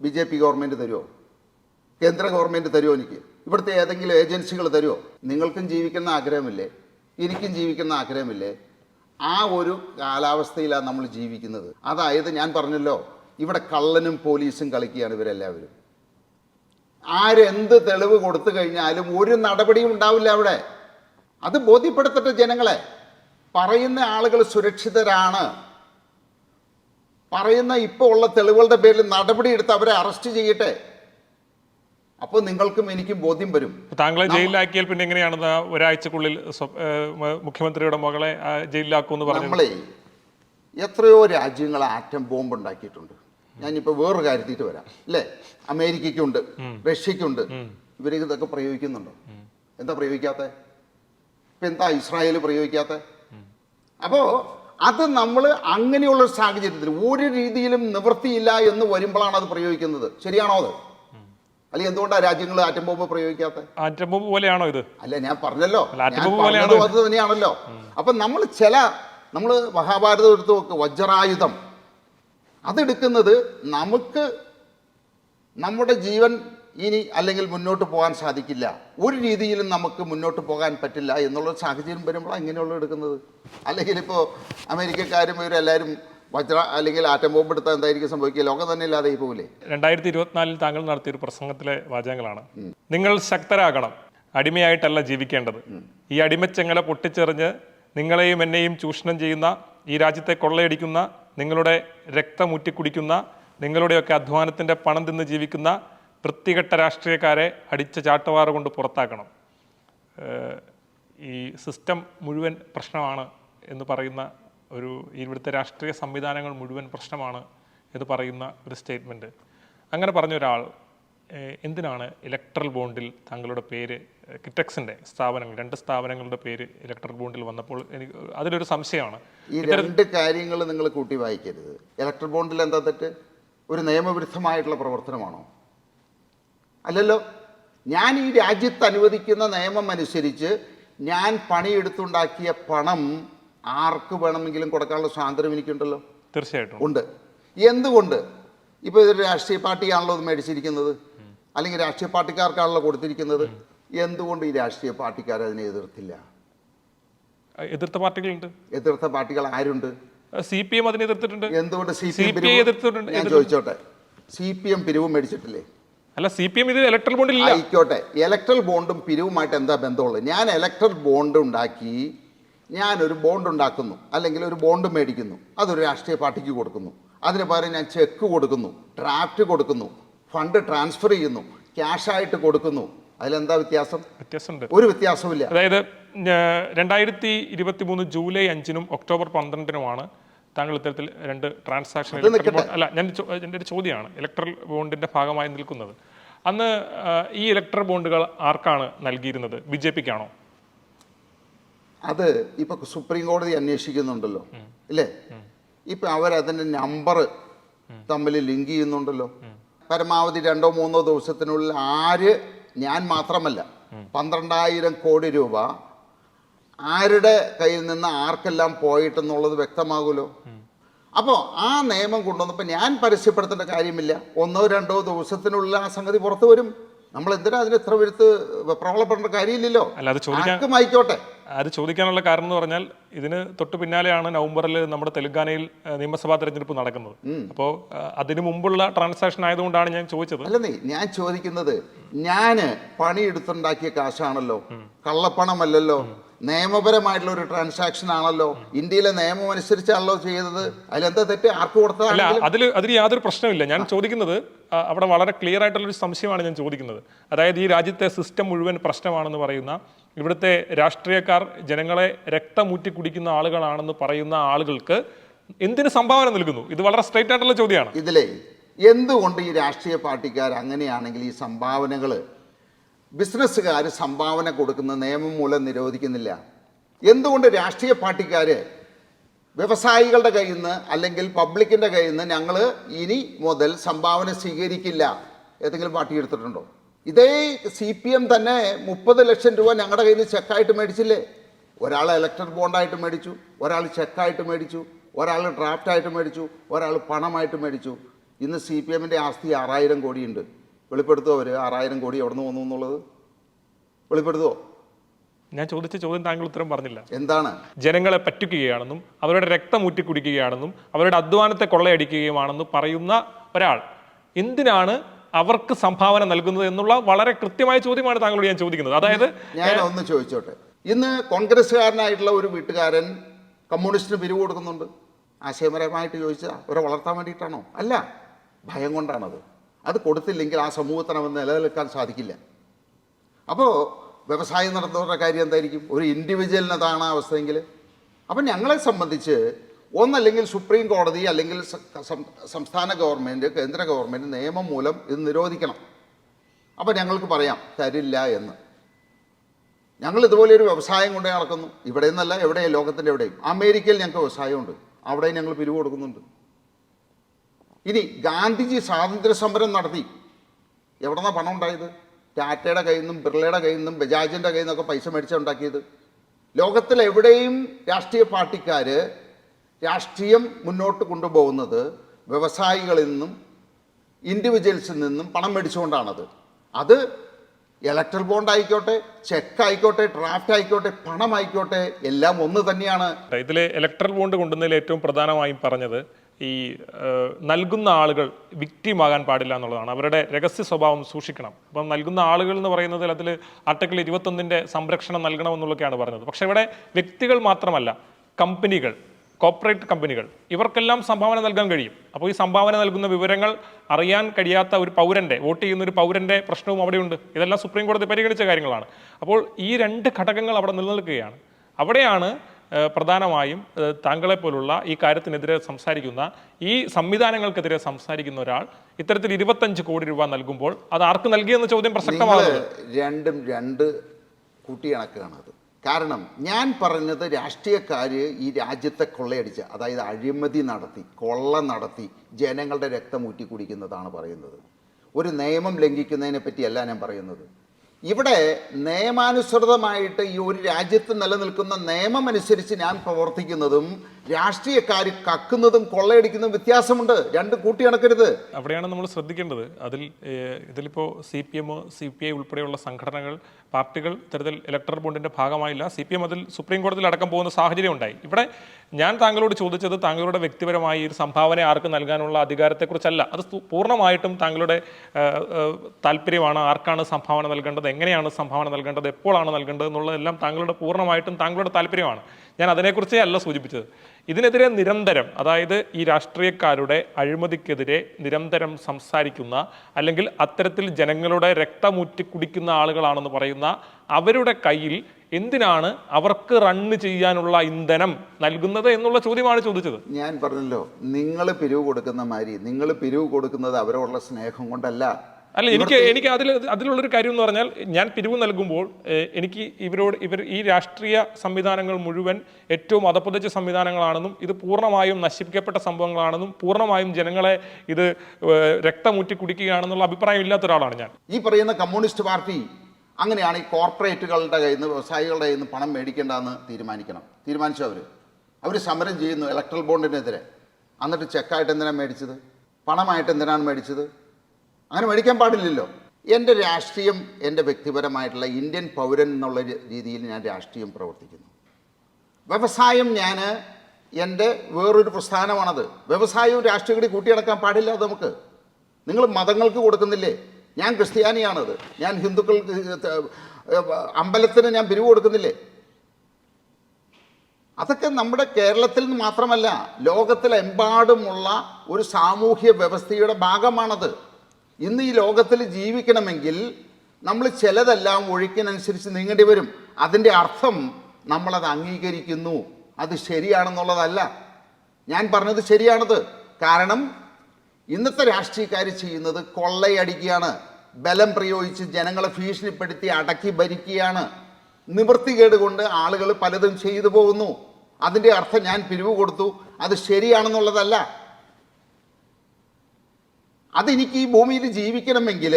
ബി ജെ പി ഗവൺമെന്റ് തരുമോ കേന്ദ്ര ഗവൺമെന്റ് തരുമോ എനിക്ക്? ഇവിടുത്തെ ഏതെങ്കിലും ഏജൻസികൾ തരുമോ നിങ്ങൾക്കും ജീവിക്കുന്ന ആഗ്രഹമില്ലേ? എനിക്കും ജീവിക്കുന്ന ആഗ്രഹമില്ലേ? ആ ഒരു കാലാവസ്ഥയിലാണ് നമ്മൾ ജീവിക്കുന്നത്. അതായത് ഞാൻ പറഞ്ഞല്ലോ ഇവിടെ കള്ളനും പോലീസും കളിക്കുകയാണ് ഇവരെല്ലാവരും. ആരെന്ത് തെളിവ് കൊടുത്തു കഴിഞ്ഞാലും ഒരു നടപടിയും ഉണ്ടാവില്ല അവിടെ. അത് ബോധ്യപ്പെടുത്തട്ടെ ജനങ്ങളെ. പറയുന്ന ആളുകൾ സുരക്ഷിതരാണ്. പറയുന്ന ഇപ്പോൾ ഉള്ള തെളിവുകളുടെ പേരിൽ നടപടിയെടുത്ത് അവരെ അറസ്റ്റ് ചെയ്യട്ടെ. അപ്പോൾ നിങ്ങൾക്കും എനിക്കും ബോധ്യം വരും. താങ്കളെ ജയിലിലാക്കിയാൽ പിന്നെ എങ്ങനെയാണ് ദാ ഒരാഴ്ചക്കുള്ളിൽ മുഖ്യമന്ത്രിയുടെ മകളെ ജയിലിലാക്കുമെന്ന് പറഞ്ഞു നമ്മളെ എത്രയോ രാജ്യങ്ങൾ ആറ്റം ബോംബ് ഉണ്ടാക്കിയിട്ടുണ്ട് ഞാനിപ്പോൾ വേറൊരു കാര്യത്തിട്ട് വരാം. അല്ലേ? അമേരിക്കയ്ക്കുണ്ട് റഷ്യക്കുണ്ട് ഇവർ ഇതൊക്കെ പ്രയോഗിക്കുന്നുണ്ടോ? എന്താ പ്രയോഗിക്കാത്ത? ഇപ്പം എന്താ ഇസ്രായേൽ പ്രയോഗിക്കാത്ത? അപ്പോൾ അത് നമ്മൾ അങ്ങനെയുള്ള സാഹചര്യത്തിൽ ഒരു രീതിയിലും നിവൃത്തിയില്ല എന്ന് വരുമ്പോഴാണ് അത് പ്രയോഗിക്കുന്നത്. ശരിയാണോ അത്? അല്ലെങ്കിൽ എന്തുകൊണ്ടാണ് രാജ്യങ്ങൾ ആറ്റം ബോംബ് പ്രയോഗിക്കാത്ത? ആറ്റം ബോംബ് പോലെയാണോ ഇത്? അല്ല ഞാൻ പറഞ്ഞല്ലോ. ആറ്റം ബോംബ് പോലെയാണോ അത് തന്നെയാണല്ലോ. അപ്പൊ നമ്മൾ ചില നമ്മൾ മഹാഭാരതം എടുത്ത് നോക്ക് വജ്രായുധം. അതെടുക്കുന്നത് നമുക്ക് നമ്മുടെ ജീവൻ ഇനി അല്ലെങ്കിൽ മുന്നോട്ട് പോകാൻ സാധിക്കില്ല. ഒരു രീതിയിലും നമുക്ക് മുന്നോട്ട് പോകാൻ പറ്റില്ല എന്നുള്ള സാഹചര്യം വരുമ്പോഴാണ് ഇങ്ങനെയുള്ള എടുക്കുന്നത്. അല്ലെങ്കിൽ ഇപ്പോൾ അമേരിക്കക്കാരും ഇവരെല്ലാവരും വജ്ര അല്ലെങ്കിൽ ആറ്റം ബോംബ് എടുത്താൽ എന്തായിരിക്കും സംഭവിക്കുക? ലോകം തന്നെ ഇല്ലാതെ പോകില്ലേ രണ്ടായിരത്തി ഇരുപത്തിനാലിൽ താങ്കൾ നടത്തിയ ഒരു പ്രസംഗത്തിലെ വാചകങ്ങളാണ്. നിങ്ങൾ ശക്തരാകണം. അടിമയായിട്ടല്ല ജീവിക്കേണ്ടത്. ഈ അടിമച്ചങ്ങളെ പൊട്ടിച്ചെറിഞ്ഞ് നിങ്ങളെയും എന്നെയും ചൂഷണം ചെയ്യുന്ന ഈ രാജ്യത്തെ കൊള്ളയടിക്കുന്ന നിങ്ങളുടെ രക്തം കുടിക്കുന്ന നിങ്ങളുടെയൊക്കെ അധ്വാനത്തിന്റെ പണം തിന്ന് ജീവിക്കുന്ന വൃത്തികെട്ട രാഷ്ട്രീയക്കാരെ അടിച്ച ചാട്ടവാറ് കൊണ്ട് പുറത്താക്കണം. ഈ സിസ്റ്റം മുഴുവൻ പ്രശ്നമാണ് എന്ന് പറയുന്ന ഒരു ഇവിടുത്തെ രാഷ്ട്രീയ സംവിധാനങ്ങൾ മുഴുവൻ പ്രശ്നമാണ് എന്ന് പറയുന്ന ഒരു സ്റ്റേറ്റ്മെന്റ്. അങ്ങനെ പറഞ്ഞ ഒരാൾ എന്തിനാണ് ഇലക്ട്രൽ ബോണ്ടിൽ തങ്ങളുടെ പേര് കിറ്റക്സിന്റെ കിറ്റക്സിന്റെ സ്ഥാപനങ്ങൾ രണ്ട് സ്ഥാപനങ്ങളുടെ പേര് ഇലക്ട്രൽ ബോണ്ടിൽ വന്നപ്പോൾ എനിക്ക് അതിലൊരു സംശയമാണ്. ഈ രണ്ട് കാര്യങ്ങൾ നിങ്ങൾ കൂട്ടി വായിക്കരുത്. ഇലക്ട്രൽ ബോണ്ടിൽ എന്താ തെറ്റ്? ഒരു നിയമവിരുദ്ധമായിട്ടുള്ള പ്രവർത്തനമാണോ? അല്ലല്ലോ ഞാൻ ഈ രാജ്യത്ത് അനുവദിക്കുന്ന നിയമം അനുസരിച്ച് ഞാൻ പണിയെടുത്തുണ്ടാക്കിയ പണം ആർക്ക് വേണമെങ്കിലും കൊടുക്കാനുള്ള സ്വാതന്ത്ര്യം എനിക്കുണ്ടല്ലോ. തീർച്ചയായിട്ടും. ഉണ്ട്. എന്തുകൊണ്ട്? ഇപ്പോൾ ഇതൊരു രാഷ്ട്രീയ പാർട്ടിയാണല്ലോ ഇത് മേടിച്ചിരിക്കുന്നത്. അല്ലെങ്കിൽ രാഷ്ട്രീയ പാർട്ടിക്കാർക്കാണല്ലോ കൊടുത്തിരിക്കുന്നത്. എന്തുകൊണ്ട് ഈ രാഷ്ട്രീയ പാർട്ടിക്കാർ അതിനെ എതിർത്തില്ല? എതിർത്ത പാർട്ടികളുണ്ട്. എതിർത്ത പാർട്ടികൾ ആരുണ്ട്? സി പി എം അതിനെ എതിർത്തിട്ടുണ്ട്. എന്തുകൊണ്ട് സി സി പി എം എതിർത്തിട്ടുണ്ട്, ഞാൻ ചോദിച്ചോട്ടെ. സി പി എം പിരിവ് മേടിച്ചിട്ടില്ലേ? അല്ല സി പി എം ഇത് ഇലക്ട്രൽ ബോണ്ടിൽ ആയിക്കോട്ടെ. ഇലക്ട്രൽ ബോണ്ടും പിരിവുമായിട്ട് എന്താ ബന്ധമുള്ളത്? ഞാൻ ഇലക്ട്രൽ ബോണ്ട് ഉണ്ടാക്കി ഞാനൊരു ബോണ്ട് ഉണ്ടാക്കുന്നു അല്ലെങ്കിൽ ഒരു ബോണ്ട് മേടിക്കുന്നു അതൊരു രാഷ്ട്രീയ പാർട്ടിക്ക് കൊടുക്കുന്നു. അതിന് പകരം ഞാൻ ചെക്ക് കൊടുക്കുന്നു ഡ്രാഫ്റ്റ് കൊടുക്കുന്നു ഫണ്ട് ട്രാൻസ്ഫർ ചെയ്യുന്നു ക്യാഷായിട്ട് കൊടുക്കുന്നു. അതിലെന്താ വ്യത്യാസം? വ്യത്യാസമുണ്ട്. ഒരു വ്യത്യാസവുമില്ല. അതായത് രണ്ടായിരത്തി ഇരുപത്തി മൂന്ന് ജൂലൈ അഞ്ചിനും ഒക്ടോബർ പന്ത്രണ്ടിനുമാണ് താങ്കൾ ഇത്തരത്തിൽ രണ്ട് ട്രാൻസാക്ഷൻ അല്ല ഞാൻ എന്റെ ഒരു ചോദ്യമാണ്. ഇലക്ട്രൽ ബോണ്ടിന്റെ ഭാഗമായി നിൽക്കുന്നത്. അന്ന് ഈ ഇലക്ട്രൽ ബോണ്ടുകൾ ആർക്കാണ് നൽകിയിരുന്നത്? ബി ജെ പിക്കാണോ? അത് ഇപ്പൊ സുപ്രീം കോടതി അന്വേഷിക്കുന്നുണ്ടല്ലോ. ഇല്ലേ? ഇപ്പൊ അവരതിന്റെ നമ്പർ തമ്മിൽ ലിങ്ക് ചെയ്യുന്നുണ്ടല്ലോ. പരമാവധി രണ്ടോ മൂന്നോ ദിവസത്തിനുള്ളിൽ ആര് ഞാൻ മാത്രമല്ല പന്ത്രണ്ടായിരം കോടി രൂപ ആരുടെ കയ്യിൽ നിന്ന് ആർക്കെല്ലാം പോയിട്ടെന്നുള്ളത് വ്യക്തമാകുമല്ലോ? അപ്പോൾ ആ നിയമം കൊണ്ടുവന്നപ്പോൾ ഞാൻ പരസ്യപ്പെടുത്തേണ്ട കാര്യമില്ല. ഒന്നോ രണ്ടോ ദിവസത്തിനുള്ളിൽ ആ സംഗതി പുറത്തു വരും. നമ്മൾ എന്തിനാ അതിന് ഇത്ര വരുത്ത് പ്രബലപ്പെടേണ്ട കാര്യമില്ലല്ലോ? അല്ല അത് ചോദിക്കാൻ ആയിക്കോട്ടെ. അത് ചോദിക്കാനുള്ള കാരണം എന്ന് പറഞ്ഞാൽ ഇതിന് തൊട്ട് പിന്നാലെയാണ് നവംബറിൽ നമ്മുടെ തെലുങ്കാനയിൽ നിയമസഭാ തെരഞ്ഞെടുപ്പ് നടക്കുന്നത്. അപ്പോൾ അതിനു മുമ്പുള്ള ട്രാൻസാക്ഷൻ ആയതുകൊണ്ടാണ് ഞാൻ ചോദിച്ചത്. അല്ലെന്നേ ഞാൻ ചോദിക്കുന്നത് ഞാൻ പണിയെടുത്തുണ്ടാക്കിയ കാശാണല്ലോ. കള്ളപ്പണമല്ലല്ലോ. നിയമപരമായിട്ടുള്ള ഒരു ട്രാൻസാക്ഷൻ ആണല്ലോ. ഇന്ത്യയിലെ നിയമം അനുസരിച്ചാണല്ലോ ചെയ്തത്. അതിലെന്താ തെറ്റ്? ആർക്ക് അല്ല കൊടുത്തതാണ് അതിൽ അതിൽ യാതൊരു പ്രശ്നമില്ല ഞാൻ ചോദിക്കുന്നത് അവിടെ വളരെ ക്ലിയർ ആയിട്ടുള്ള ഒരു സംശയമാണ് ഞാൻ ചോദിക്കുന്നത്. അതായത് ഈ രാജ്യത്തെ സിസ്റ്റം മുഴുവൻ പ്രശ്നമാണെന്ന് പറയുന്ന ഇവിടുത്തെ രാഷ്ട്രീയക്കാർ ജനങ്ങളെ രക്തമൂറ്റി കുടിക്കുന്ന ആളുകളാണെന്ന് പറയുന്ന ആളുകൾക്ക് എന്തിനു സംഭാവന നൽകുന്നു? ഇത് വളരെ സ്ട്രൈറ്റ് ആയിട്ടുള്ള ചോദ്യമാണ്. ഇതിലേ എന്തുകൊണ്ട് ഈ രാഷ്ട്രീയ പാർട്ടിക്കാർ അങ്ങനെയാണെങ്കിൽ ഈ സംഭാവനകൾ ബിസിനസ്സുകാർ സംഭാവന കൊടുക്കുന്ന നിയമം മൂലം നിരോധിക്കുന്നില്ല. എന്തുകൊണ്ട് രാഷ്ട്രീയ പാർട്ടിക്കാർ വ്യവസായികളുടെ കയ്യിൽ നിന്ന് അല്ലെങ്കിൽ പബ്ലിക്കിന്റെ കയ്യിൽ നിന്ന് ഞങ്ങൾ ഇനി മുതൽ സംഭാവന സ്വീകരിക്കില്ല ഏതെങ്കിലും പാർട്ടി എടുത്തിട്ടുണ്ടോ? ഇതേ സി പി എം തന്നെ മുപ്പത് ലക്ഷം രൂപ ഞങ്ങളുടെ കയ്യിൽ നിന്ന് ചെക്കായിട്ട് മേടിച്ചില്ലേ? ഒരാൾ ഇലക്ട്രൽ ബോണ്ടായിട്ട് മേടിച്ചു ഒരാൾ ചെക്കായിട്ട് മേടിച്ചു ഒരാൾ ഡ്രാഫ്റ്റായിട്ട് മേടിച്ചു ഒരാൾ പണമായിട്ട് മേടിച്ചു. ഇന്ന് സി പി എമ്മിന്റെ ആസ്തി ആറായിരം കോടിയുണ്ട്. വെളിപ്പെടുത്തുമോ അവർ ആറായിരം കോടി എവിടെ നിന്ന് വന്നു എന്നുള്ളത്? വെളിപ്പെടുത്തുമോ ഞാൻ ചോദിച്ച ചോദ്യം താങ്കൾ ഉത്തരം പറഞ്ഞില്ല. എന്താണ്? ജനങ്ങളെ പറ്റിക്കുകയാണെന്നും അവരുടെ രക്തം ഊറ്റി കുടിക്കുകയാണെന്നും അവരുടെ അധ്വാനത്തെ കൊള്ളയടിക്കുകയുമാണെന്നും പറയുന്ന ഒരാൾ. എന്തിനാണ് അവർക്ക് സംഭാവന നൽകുന്നത് എന്നുള്ള വളരെ കൃത്യമായ ചോദ്യമാണ് താങ്കളോട് ഞാൻ ചോദിക്കുന്നത്. അതായത് ഞാൻ ഒന്ന് ചോദിച്ചോട്ടെ. ഇന്ന് കോൺഗ്രസ്സുകാരനായിട്ടുള്ള ഒരു വീട്ടുകാരൻ കമ്മ്യൂണിസ്റ്റിന് പിരിവ് കൊടുക്കുന്നുണ്ട്. ആശയപരമായിട്ട് ചോദിച്ചാൽ അവരെ വളർത്താൻ വേണ്ടിയിട്ടാണോ? അല്ല ഭയം കൊണ്ടാണത്. അത് കൊടുത്തില്ലെങ്കിൽ ആ സമൂഹത്തിന് അവൻ നിലനിൽക്കാൻ സാധിക്കില്ല. അപ്പോൾ വ്യവസായം നടത്തുന്നവരുടെ കാര്യം എന്തായിരിക്കും? ഒരു ഇൻഡിവിജ്വലിന് അതാണ് അവസ്ഥയെങ്കിൽ. അപ്പം ഞങ്ങളെ സംബന്ധിച്ച് ഒന്നല്ലെങ്കിൽ സുപ്രീം കോടതി അല്ലെങ്കിൽ സംസ്ഥാന ഗവൺമെന്റ് കേന്ദ്ര ഗവൺമെന്റ് നിയമം മൂലം ഇത് നിരോധിക്കണം. അപ്പം ഞങ്ങൾക്ക് പറയാം തരില്ല എന്ന്. ഞങ്ങൾ ഇതുപോലെ ഒരു വ്യവസായം കൊണ്ടേ നടക്കുന്നു. ഇവിടെ നിന്നല്ല എവിടെയും? ലോകത്തിന്റെ എവിടെയും. അമേരിക്കയിൽ ഞങ്ങൾക്ക് വ്യവസായമുണ്ട്. അവിടെയും ഞങ്ങൾ പിരിവ് കൊടുക്കുന്നുണ്ട്. ഇനി ഗാന്ധിജി സ്വാതന്ത്ര്യ സമരം നടത്തി. എവിടെ നിന്നാണ് പണം ഉണ്ടായത്? ടാറ്റയുടെ കയ്യിൽ നിന്നും ബിർളയുടെ കയ്യിൽ നിന്നും ബജാജിന്റെ കയ്യിൽ നിന്നൊക്കെ പൈസ മേടിച്ചാണ് ഉണ്ടാക്കിയത്. ലോകത്തിൽ എവിടെയും രാഷ്ട്രീയ പാർട്ടിക്കാർ രാഷ്ട്രീയം മുന്നോട്ട് കൊണ്ടുപോകുന്നത് വ്യവസായികളിൽ നിന്നും ഇൻഡിവിജ്വൽസിൽ നിന്നും പണം മേടിച്ചുകൊണ്ടാണത്. അത് ഇലക്ട്രൽ ബോണ്ട് ആയിക്കോട്ടെ ചെക്ക് ആയിക്കോട്ടെ ഡ്രാഫ്റ്റ് ആയിക്കോട്ടെ പണം ആയിക്കോട്ടെ എല്ലാം ഒന്ന് തന്നെയാണ്. ഇതിലെ ഇലക്ട്രൽ ബോണ്ട് കൊണ്ടുവന്നതിൽ ഏറ്റവും പ്രധാനമായും പറഞ്ഞത് ഈ നൽകുന്ന ആളുകൾ വിക്റ്റിമാകാൻ പാടില്ല എന്നുള്ളതാണ്. അവരുടെ രഹസ്യ സ്വഭാവം സൂക്ഷിക്കണം. അപ്പം നൽകുന്ന ആളുകൾ എന്ന് പറയുന്നതിൽ അതിൽ ആർട്ടിക്കിൾ ഇരുപത്തൊന്നിന്റെ സംരക്ഷണം നൽകണമെന്നുള്ളതൊക്കെയാണ് പറഞ്ഞത്. പക്ഷേ ഇവിടെ വ്യക്തികൾ മാത്രമല്ല കമ്പനികൾ കോർപ്പറേറ്റ് കമ്പനികൾ ഇവർക്കെല്ലാം സംഭാവന നൽകാൻ കഴിയും. അപ്പോൾ ഈ സംഭാവന നൽകുന്ന വിവരങ്ങൾ അറിയാൻ കഴിയാത്ത ഒരു പൗരന്റെ വോട്ട് ചെയ്യുന്ന ഒരു പൗരന്റെ പ്രശ്നവും അവിടെയുണ്ട്. ഇതെല്ലാം സുപ്രീം കോടതി പരിഗണിച്ച കാര്യങ്ങളാണ്. അപ്പോൾ ഈ രണ്ട് ഘടകങ്ങൾ അവിടെ നിലനിൽക്കുകയാണ്. അവിടെയാണ് പ്രധാനമായും താങ്കളെപ്പോലുള്ള താങ്കളെ പോലുള്ള ഈ കാര്യത്തിനെതിരെ സംസാരിക്കുന്ന ഈ സംവിധാനങ്ങൾക്കെതിരെ സംസാരിക്കുന്ന ഒരാൾ ഇത്തരത്തിൽ ഇരുപത്തഞ്ച് കോടി രൂപ നൽകുമ്പോൾ അത് ആർക്ക് നൽകിയെന്ന ചോദ്യം പ്രസക്തമാണ്? രണ്ടും രണ്ട് കൂട്ടിയിണക്കുകയാണ് അത്. കാരണം ഞാൻ പറഞ്ഞത് രാഷ്ട്രീയക്കാർ ഈ രാജ്യത്തെ കൊള്ളയടിച്ച അതായത് അഴിമതി നടത്തി കൊള്ള നടത്തി ജനങ്ങളുടെ രക്തം ഊറ്റി കുടിക്കുന്നതാണ് പറയുന്നത്. ഒരു നിയമം ലംഘിക്കുന്നതിനെ പറ്റിയല്ല ഞാൻ പറയുന്നത്. ഇവിടെ നിയമാനുസൃതമായിട്ട് ഈ ഒരു രാജ്യത്ത് നിലനിൽക്കുന്ന നിയമം അനുസരിച്ച് ഞാൻ പ്രവർത്തിക്കുന്നതും രാഷ്ട്രീയക്കാർ കക്കുന്നതും കൊള്ളയടിക്കുന്നതും വ്യത്യാസമുണ്ട്. രണ്ട് കൂട്ടിയിണക്കരുത് അവിടെയാണ് നമ്മൾ ശ്രദ്ധിക്കേണ്ടത്. അതിൽ ഇതിലിപ്പോൾ C P M C P I ഉൾപ്പെടെയുള്ള സംഘടനകൾ പാർട്ടികൾ ഇത്തരത്തിൽ ഇലക്ട്രൽ ബോണ്ടിന്റെ ഭാഗമായില്ല. സി പി എം അതിൽ സുപ്രീം കോടതിയിൽ അടക്കം പോകുന്ന സാഹചര്യം ഉണ്ടായി ഇവിടെ ഞാൻ താങ്കളോട് ചോദിച്ചത് താങ്കളുടെ വ്യക്തിപരമായി ഒരു സംഭാവന ആർക്ക് നൽകാനുള്ള അധികാരത്തെക്കുറിച്ചല്ല. അത് പൂർണമായിട്ടും താങ്കളുടെ താല്പര്യമാണ്. ആർക്കാണ് സംഭാവന നൽകേണ്ടത്? എങ്ങനെയാണ് സംഭാവന നൽകേണ്ടത്? എപ്പോഴാണ് നൽകേണ്ടത്? എന്നുള്ളതെല്ലാം താങ്കളുടെ പൂർണമായിട്ടും താങ്കളുടെ താല്പര്യമാണ്. ഞാൻ അതിനെക്കുറിച്ച് അല്ല സൂചിപ്പിച്ചത്. ഇതിനെതിരെ നിരന്തരം അതായത് ഈ രാഷ്ട്രീയക്കാരുടെ അഴിമതിക്കെതിരെ നിരന്തരം സംസാരിക്കുന്ന അല്ലെങ്കിൽ അത്തരത്തിൽ ജനങ്ങളുടെ രക്തമൂറ്റി കുടിക്കുന്ന ആളുകളാണെന്ന് പറയുന്ന അവരുടെ കയ്യിൽ എന്തിനാണ് അവർക്ക് റണ്ണ് ചെയ്യാനുള്ള ഇന്ധനം നൽകുന്നത് എന്നുള്ള ചോദ്യമാണ് ചോദിച്ചത്. ഞാൻ പറഞ്ഞല്ലോ നിങ്ങൾ പിരിവ് കൊടുക്കുന്ന മാതിരി നിങ്ങൾ പിരിവ് കൊടുക്കുന്നത് അവരോടുള്ള സ്നേഹം കൊണ്ടല്ല. അല്ല എനിക്ക് എനിക്ക് അതിൽ അതിലുള്ളൊരു കാര്യം എന്ന് പറഞ്ഞാൽ ഞാൻ പിരിവ് നൽകുമ്പോൾ എനിക്ക് ഇവരോട് ഇവർ ഈ രാഷ്ട്രീയ സംവിധാനങ്ങൾ മുഴുവൻ ഏറ്റവും അധപ്പതിച്ച സംവിധാനങ്ങളാണെന്നും ഇത് പൂർണമായും നശിപ്പിക്കപ്പെട്ട സംഭവങ്ങളാണെന്നും പൂർണമായും ജനങ്ങളെ ഇത് രക്തമൂറ്റി കുടിക്കുകയാണെന്നുള്ള അഭിപ്രായം ഇല്ലാത്ത ഒരാളാണ് ഞാൻ. ഈ പറയുന്ന കമ്മ്യൂണിസ്റ്റ് പാർട്ടി അങ്ങനെയാണ് ഈ കോർപ്പറേറ്റുകളുടെ കയ്യിൽ നിന്ന് വ്യവസായികളുടെ കയ്യിൽ നിന്ന് പണം മേടിക്കേണ്ടെന്ന് തീരുമാനിക്കണം. തീരുമാനിച്ചു അവർ അവർ സമരം ചെയ്യുന്നു ഇലക്ട്രൽ ബോണ്ടിനെതിരെ എന്നിട്ട് ചെക്കായിട്ട് എന്തിനാണ് മേടിച്ചത്? പണമായിട്ട് എന്തിനാണ് മേടിച്ചത്? അങ്ങനെ മേടിക്കാൻ പാടില്ലല്ലോ. എന്റെ രാഷ്ട്രീയം എന്റെ വ്യക്തിപരമായിട്ടുള്ള ഇന്ത്യൻ പൗരൻ എന്നുള്ള രീതിയിൽ ഞാൻ രാഷ്ട്രീയം പ്രവർത്തിക്കുന്നു. വ്യവസായം ഞാൻ എന്റെ വേറൊരു പ്രസ്ഥാനമാണത്. വ്യവസായവും രാഷ്ട്രീയം കൂടി കൂട്ടിയടക്കാൻ പാടില്ല അത് നമുക്ക്. നിങ്ങൾ മതങ്ങൾക്ക് കൊടുക്കുന്നില്ലേ? ഞാൻ ക്രിസ്ത്യാനിയാണത്. ഞാൻ ഹിന്ദുക്കൾക്ക് അമ്പലത്തിന് ഞാൻ പിരിവ് കൊടുക്കുന്നില്ലേ? അതൊക്കെ നമ്മുടെ കേരളത്തിൽ നിന്ന് മാത്രമല്ല ലോകത്തിലെമ്പാടുമുള്ള ഒരു സാമൂഹ്യ വ്യവസ്ഥയുടെ ഭാഗമാണത്. ഇന്ന് ഈ ലോകത്തിൽ ജീവിക്കണമെങ്കിൽ നമ്മൾ ചിലതെല്ലാം ഒഴുക്കിനനുസരിച്ച് നീങ്ങേണ്ടി വരും. അതിന്റെ അർത്ഥം നമ്മളത് അംഗീകരിക്കുന്നു. അത് ശരിയാണെന്നുള്ളതല്ല. ഞാൻ പറഞ്ഞത് ശരിയാണത്. കാരണം ഇന്നത്തെ രാഷ്ട്രീയക്കാർ ചെയ്യുന്നത് കൊള്ളയടിക്കുകയാണ്. ബലം പ്രയോഗിച്ച് ജനങ്ങളെ ഭീഷണിപ്പെടുത്തി അടക്കി ഭരിക്കുകയാണ്. നിവൃത്തികേട് കൊണ്ട് ആളുകൾ പലതും ചെയ്തു പോകുന്നു. അതിന്റെ അർത്ഥം ഞാൻ പിരിവ് കൊടുത്തു. അത് ശരിയാണെന്നുള്ളതല്ല. അതെനിക്ക് ഈ ഭൂമിയിൽ ജീവിക്കണമെങ്കിൽ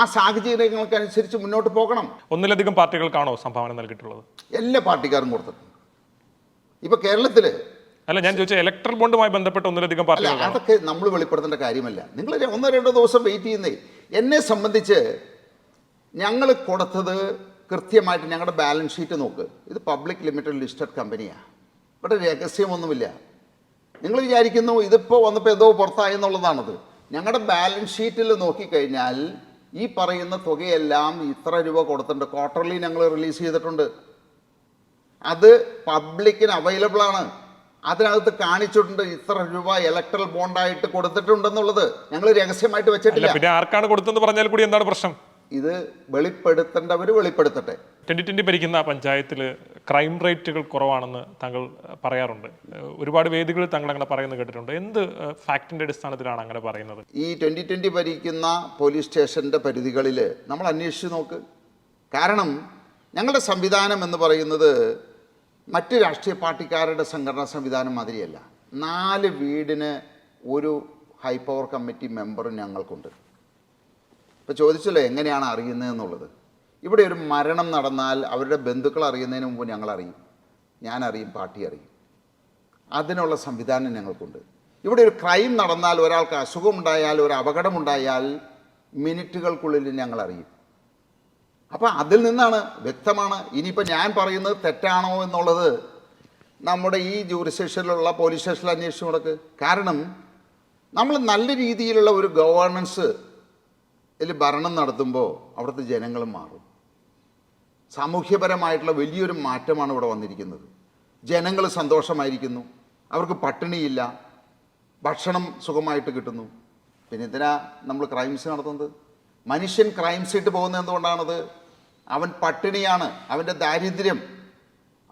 ആ സാഹചര്യങ്ങൾക്കനുസരിച്ച് മുന്നോട്ട് പോകണം. ഒന്നിലധികം പാർട്ടികൾക്കാണോ സംഭാവന നൽകിയിട്ടുള്ളത്? എല്ലാ പാർട്ടിക്കാരും കൊടുത്തിട്ടുണ്ട്. ഇപ്പൊ കേരളത്തിൽ അല്ല ഞാൻ ചോദിച്ച ഇലക്ട്രൽ ബോണ്ടുമായി ബന്ധപ്പെട്ട് ഒന്നിലധികം പാർട്ടികൾ അതൊക്കെ നമ്മൾ വെളിപ്പെടുത്തേണ്ട കാര്യമല്ല. നിങ്ങൾ ഒന്നോ രണ്ടോ ദിവസം വെയിറ്റ് ചെയ്യുന്നേ. എന്നെ സംബന്ധിച്ച് ഞങ്ങൾ കൊടുത്തത് കൃത്യമായിട്ട് ഞങ്ങളുടെ ബാലൻസ് ഷീറ്റ് നോക്ക്. ഇത് പബ്ലിക് ലിമിറ്റഡ് ലിസ്റ്റഡ് കമ്പനിയാണ് ഇവിടെ രഹസ്യമൊന്നുമില്ല. നിങ്ങൾ വിചാരിക്കുന്നു ഇതിപ്പോൾ വന്നപ്പോൾ എന്തോ പുറത്തായി എന്നുള്ളതാണത് ഞങ്ങളുടെ ബാലൻസ് ഷീറ്റിൽ നോക്കിക്കഴിഞ്ഞാൽ ഈ പറയുന്ന തുകയെല്ലാം ഇത്ര രൂപ കൊടുത്തിട്ടുണ്ട്. ക്വാർട്ടർലി ഞങ്ങൾ റിലീസ് ചെയ്തിട്ടുണ്ട്. അത് പബ്ലിക്കിന് അവൈലബിൾ ആണ്. അതിനകത്ത് കാണിച്ചിട്ടുണ്ട് ഇത്ര രൂപ ഇലക്ട്രൽ ബോണ്ടായിട്ട് കൊടുത്തിട്ടുണ്ടെന്നുള്ളത്. ഞങ്ങൾ രഹസ്യമായിട്ട് വെച്ചിട്ടില്ല. പിന്നെ ആർക്കാണ് കൊടുത്തെന്ന് പറഞ്ഞാൽ കൂടി എന്താണ് പ്രശ്നം? ഇത് വെളിപ്പെടുത്തേണ്ടവർ വെളിപ്പെടുത്തത്തെ ട്വന്റി ഭരിക്കുന്ന പഞ്ചായത്തിൽ ക്രൈം റേറ്റുകൾ കുറവാണെന്ന് താങ്കൾ പറയാറുണ്ട്. ഒരുപാട് വേദികളിൽ താങ്കൾ അങ്ങനെ പറയുന്നത് കേട്ടിട്ടുണ്ട്. എന്ത് ഫാക്ടിന്റെ അടിസ്ഥാനത്തിലാണ് അങ്ങനെ പറയുന്നത്? ഈ ട്വന്റി ട്വന്റി ഭരിക്കുന്ന പോലീസ് സ്റ്റേഷന്റെ പരിധികളിൽ നമ്മൾ അന്വേഷിച്ച് നോക്ക്. കാരണം ഞങ്ങളുടെ സംവിധാനം എന്ന് പറയുന്നത് മറ്റ് രാഷ്ട്രീയ പാർട്ടിക്കാരുടെ സംഘടനാ സംവിധാനം മാതിരിയല്ല. നാല് വീടിന് ഒരു ഹൈ പവർ കമ്മിറ്റി മെമ്പറും ഞങ്ങൾക്കുണ്ട്. ഇപ്പോൾ ചോദിച്ചല്ലോ എങ്ങനെയാണ് അറിയുന്നത് എന്നുള്ളത്. ഇവിടെ ഒരു മരണം നടന്നാൽ അവരുടെ ബന്ധുക്കൾ അറിയുന്നതിന് മുമ്പ് ഞങ്ങൾ അറിയും ഞാൻ അറിയും പാർട്ടി അറിയും. അതിനുള്ള സംവിധാനം ഞങ്ങൾക്കുണ്ട്. ഇവിടെ ഒരു ക്രൈം നടന്നാൽ ഒരാൾക്ക് അസുഖമുണ്ടായാൽ ഒരു അപകടമുണ്ടായാൽ മിനിറ്റുകൾക്കുള്ളിൽ ഞങ്ങൾ അറിയും അപ്പോൾ അതിൽ നിന്നാണ് വ്യക്തമാണ് ഇനിയിപ്പോൾ ഞാൻ പറയുന്നത് തെറ്റാണോ എന്നുള്ളത് നമ്മുടെ ഈ ജൂറിസ്റ്റേഷനിലുള്ള പോലീസ് സ്റ്റേഷനിൽ അന്വേഷിച്ചു കൊടുക്ക് കാരണം നമ്മൾ നല്ല രീതിയിലുള്ള ഒരു ഗവേണൻസ് ഇതിൽ ഭരണം നടത്തുമ്പോൾ അവിടുത്തെ ജനങ്ങളും മാറും. സാമൂഹ്യപരമായിട്ടുള്ള വലിയൊരു മാറ്റമാണ് ഇവിടെ വന്നിരിക്കുന്നത്. ജനങ്ങൾ സന്തോഷമായിരിക്കുന്നു. അവർക്ക് പട്ടിണിയില്ല. ഭക്ഷണം സുഖമായിട്ട് കിട്ടുന്നു. പിന്നെ എന്തിനാ നമ്മൾ ക്രൈംസ് നടത്തുന്നത്? മനുഷ്യൻ ക്രൈംസ് ഇട്ട് പോകുന്നത് എന്തുകൊണ്ടാണത്? അവൻ പട്ടിണിയാണ്. അവന്റെ ദാരിദ്ര്യം.